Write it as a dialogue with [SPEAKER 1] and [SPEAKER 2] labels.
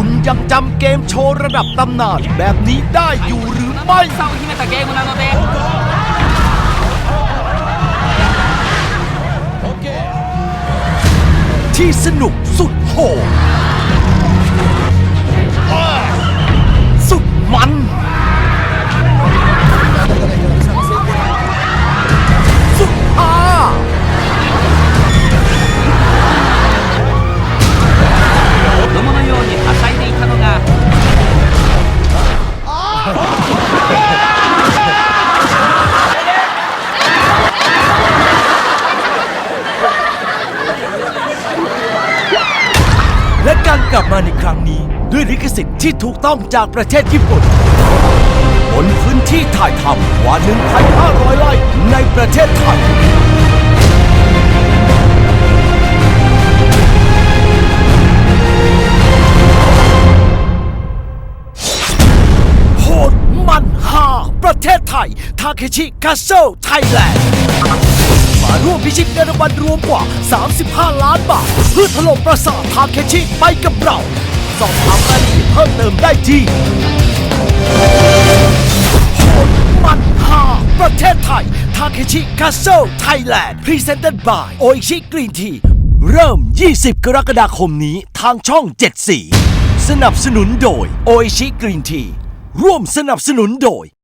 [SPEAKER 1] คุณยังจำเกมโชว์ระดับตำนานแบบนี้ได้อยู่หรือไม่
[SPEAKER 2] เศร้า
[SPEAKER 1] ที่มาตะเกงคุณนา
[SPEAKER 2] โนเตที่สนุกสุดโหด
[SPEAKER 1] และการกลับมาในครั้งนี้ด้วยลิขสิทธิ์ที่ถูกต้องจากประเทศญี่ปุ่น บนพื้นที่ถ่ายทำกว่า 1,500 ไร่ในประเทศไทย ประเทศไทย ทาเคชิคาเซลไทยแลนด์มาร่วมพิชิตเงินรางวัลรวมกว่า 35 ล้านบาทเพื่อถล่มประสาททาเคชิไปกับเรา สอบถามรายละเอียดเพิ่มเติมได้ที่โหดมันฮาประเทศไทย ทาเคชิคาเซลไทยแลนด์ Presented by โออิชิกรีนทีเริ่ม 20 กรกฎาคมนี้ทางช่อง 7 สี สนับสนุนโดยโออิชิกรีนทีร่วมสนับสนุนโดย